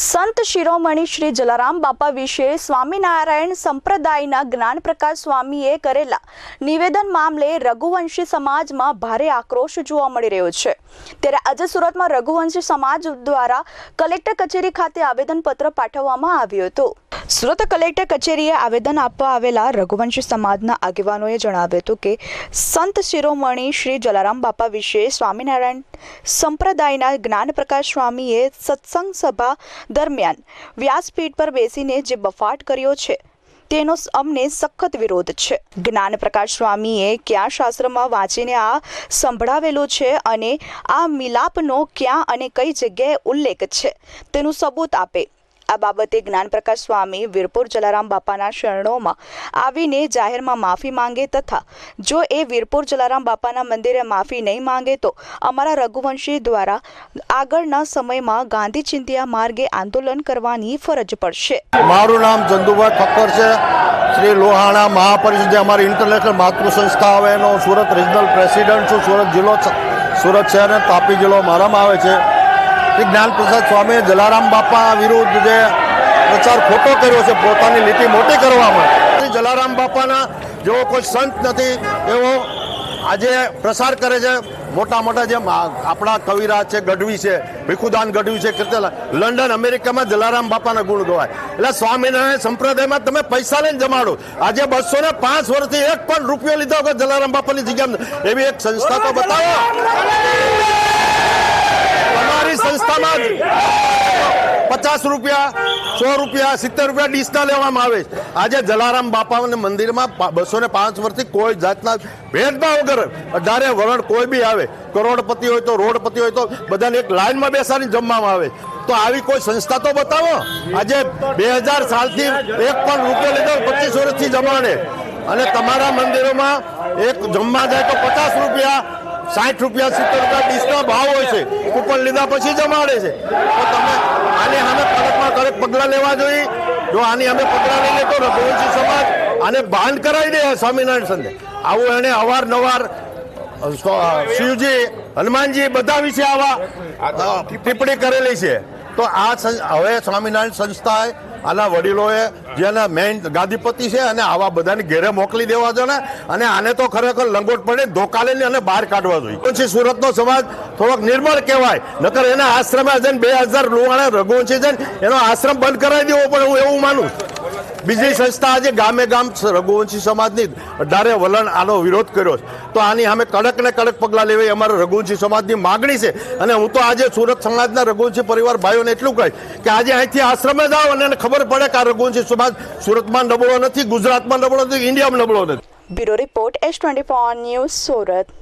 સંત શિરોમણી શ્રી જલારામ બાપા વિશે સ્વામિનારાયણ સંપ્રદાયના જ્ઞાનપ્રકાશ સ્વામીએ કરેલા નિવેદન મામલે રઘુવંશી સમાજમાં ભારે આક્રોશ જોવા મળી રહ્યો છે. ત્યારે આજે સુરતમાં રઘુવંશી સમાજ દ્વારા કલેક્ટર કચેરી ખાતે આવેદનપત્ર પાઠવવામાં આવ્યું હતું. સુરત કલેક્ટર કચેરીએ આવેદન આપવા આવેલા રઘુવંશી સમાજના આગેવાનોએ જણાવ્યું હતું કે, સંત શિરોમણી શ્રી જલારામ બાપા વિશે સ્વામિનારાયણ સંપ્રદાયના જ્ઞાનપ્રકાશ સ્વામીએ સત્સંગ સભા દરમિયાન વ્યાસપીઠ પર બેસીને જે બફાટ કર્યો છે, તેનો અમને સખત વિરોધ છે. જ્ઞાન સ્વામીએ ક્યાં શાસ્ત્રમાં વાંચીને આ સંભળાવેલું છે અને આ મિલાપનો ક્યાં અને કઈ જગ્યાએ ઉલ્લેખ છે, તેનું સબૂત આપે. આ બાબતે જ્ઞાનપ્રકાશ સ્વામી વીરપુર જલારામ બાપાના શરણોમાં આવીને જાહેરમાં માફી માંગે તથા જો એ વીરપુર જલારામ બાપાના મંદિરે માફી નહીં માંગે તો અમારા રઘુવંશી દ્વારા આગળના સમયમાં ગાંધી ચિંતિયા માર્ગે આંદોલન કરવાની ફરજ પડશે. મારું નામ ચંદુભાઈ ઠક્કર છે. શ્રી લોહાણા મહાપરિષદે અમારી ઇન્ટરનેશનલ માતૃ સંસ્થા આવે એનો સુરત રિજનલ પ્રેસિડન્ટ છું. સુરત જિલ્લો સુરત શહેર તાપી જિલ્લો મારામાં આવે છે. શ્રી જ્ઞાનપ્રસાદ સ્વામીએ જલારામ બાપા વિરુદ્ધ જે પ્રચાર ખોટો કર્યો છે પોતાની લીટી મોટી કરવામાં. જલારામ બાપાના જેવો કોઈ સંત નથી, એવો આજે પ્રસાર કરે છે. મોટા મોટા જે આપણા કવિરાજ છે, ગઢવી છે, ભીખુદાન ગઢવી છે, કેટલા લંડન, અમેરિકામાં જલારામ બાપાના ગુણ ગવાય. એટલે સ્વામિનારાયણ સંપ્રદાયમાં તમે પૈસા લઈને જમાડો. આજે બસો ને પાંચ વર્ષથી એક પણ રૂપિયો લીધો વગર જલારામ બાપાની જગ્યા એવી એક સંસ્થા તો બતાવો તમારી સંસ્થામાં જ પચાસ રૂપિયા, સો રૂપિયા, સિત્તેર રૂપિયા ડીશના લેવામાં આવે છે. આજે જલારામ બાપાને મંદિરમાં બસો ને પાંચ વર્ષથી કોઈ જાતના ભેદભાવ વગર અઢારે વરણ કોઈ બી આવે, કરોડપતિ હોય તો રોડપતિ હોય તો બધાને એક લાઈનમાં બેસાડીને જમવામાં આવે. તો આવી કોઈ સંસ્થા તો બતાવો? આજે બે હજાર સાલથી એક પણ રૂપિયો લીધો, પચીસ વર્ષથી જમાડે. અને તમારા મંદિરોમાં એક જમવા જાય તો પચાસ રૂપિયા સાઠ રૂપિયા સિત્તેર રૂપિયા ડીશના ભાવ હોય છે. કૂપન લીધા પછી જમાડે છે. તો તમે આની સામે કડકમાં કડક પગલાં લેવા જોઈએ. જો આની અમે પગલાં નહીં લેતો રઘુવંશી સમાજ આને બાંધ કરાવી દે સ્વામિનારાયણ સંઘે. આવું એને અવારનવાર શિવજી, હનુમાનજી બધા વિશે આવા ટિપ્પણી કરેલી છે. તો આ હવે સ્વામિનારાયણ સંસ્થાએ આના વડીલોએ જેના મેઇન ગાદીપતિ છે અને આવા બધાને ઘેરે મોકલી દેવા ને, અને આને તો ખરેખર લંગોટ પડે ધોકા અને બહાર કાઢવા જોઈએ. પછી સુરતનો સમાજ થોડોક નિર્મળ કહેવાય, નકર એના આશ્રમે જઈને બે હજાર લુવાણા રઘુવંશી જઈને એનો આશ્રમ બંધ કરાવી દેવો પણ હું એવું માનું બીજી સંસ્થા આજે ગામે ગામ રઘુવંશી સમાજની અઢારે વલણ આનો વિરોધ કર્યો છે. તો આની અમે કડક ને કડક પગલાં લેવા એ અમારા રઘુવંશી સમાજની માગણી છે. અને હું તો આજે સુરત સમાજના રઘુવંશી પરિવાર ભાઈઓને એટલું કહીશ કે આજે અહીંથી આશ્રમે જાઓ અને ખબર પડે કે આ રઘુવંશી સમાજ સુરતમાં નબળો નથી, ગુજરાતમાં નબળો નથી ઇન્ડિયામાં નબળો નથી. Bureau report S twenty news Surat.